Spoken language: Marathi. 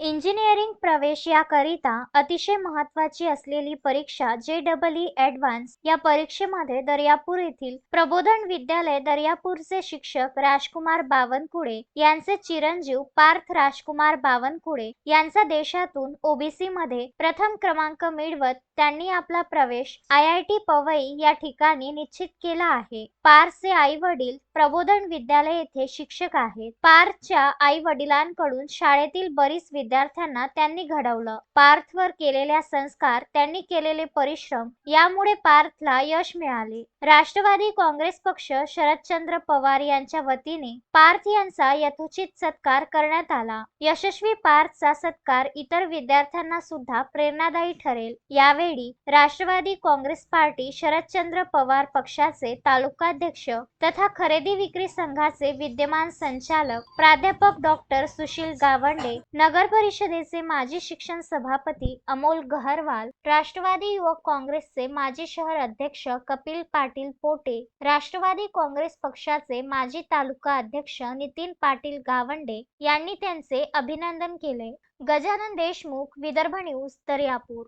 इंजिनिअरिंग प्रवेश याकरिता अतिशय महत्त्वाची असलेली परीक्षा जे डबल ई ॲडव्हान्स या परीक्षेमध्ये दर्यापूर येथील प्रबोधन विद्यालय दर्यापूरचे शिक्षक राजकुमार बावनकुळे यांचे चिरंजीव पार्थ राजकुमार बावनकुळे यांचा देशातून ओबीसी मध्ये प्रथम क्रमांक मिळवत त्यांनी आपला प्रवेश आय आय टी पवई या ठिकाणी निश्चित केला आहे. पार्थचे आई वडील प्रबोधन विद्यालय येथे शिक्षक आहेत. पार्थच्या आई वडिलांकडून शाळेतील बरीच विद्या विद्यार्थ्यांना त्यांनी घडवलं. पार्थवर केलेल्या संस्कार त्यांनी केलेले परिश्रम यामुळे पार्थला यश मिळाले. राष्ट्रवादी काँग्रेस पक्ष शरदचंद्र पवार यांच्या वतीने पार्थ यांचा यथोचित सत्कार करण्यात आला. यशस्वी पार्थचा सत्कार इतर विद्यार्थ्यांना सुद्धा प्रेरणादायी ठरेल. यावेळी राष्ट्रवादी काँग्रेस पार्टी शरदचंद्र पवार पक्षाचे तालुकाध्यक्ष तथा खरेदी विक्री संघाचे विद्यमान संचालक प्राध्यापक डॉक्टर सुशील गावंडे नगर परिषदेचे माजी शिक्षण सभापती अमोल गहरवाल राष्ट्रवादी युवक काँग्रेसचे माजी शहर अध्यक्ष कपिल पाटील पोटे राष्ट्रवादी काँग्रेस पक्षाचे माजी तालुका अध्यक्ष नितीन पाटील गावंडे यांनी त्यांचे अभिनंदन केले. गजानन देशमुख विदर्भ न्यूज दर्यापूर.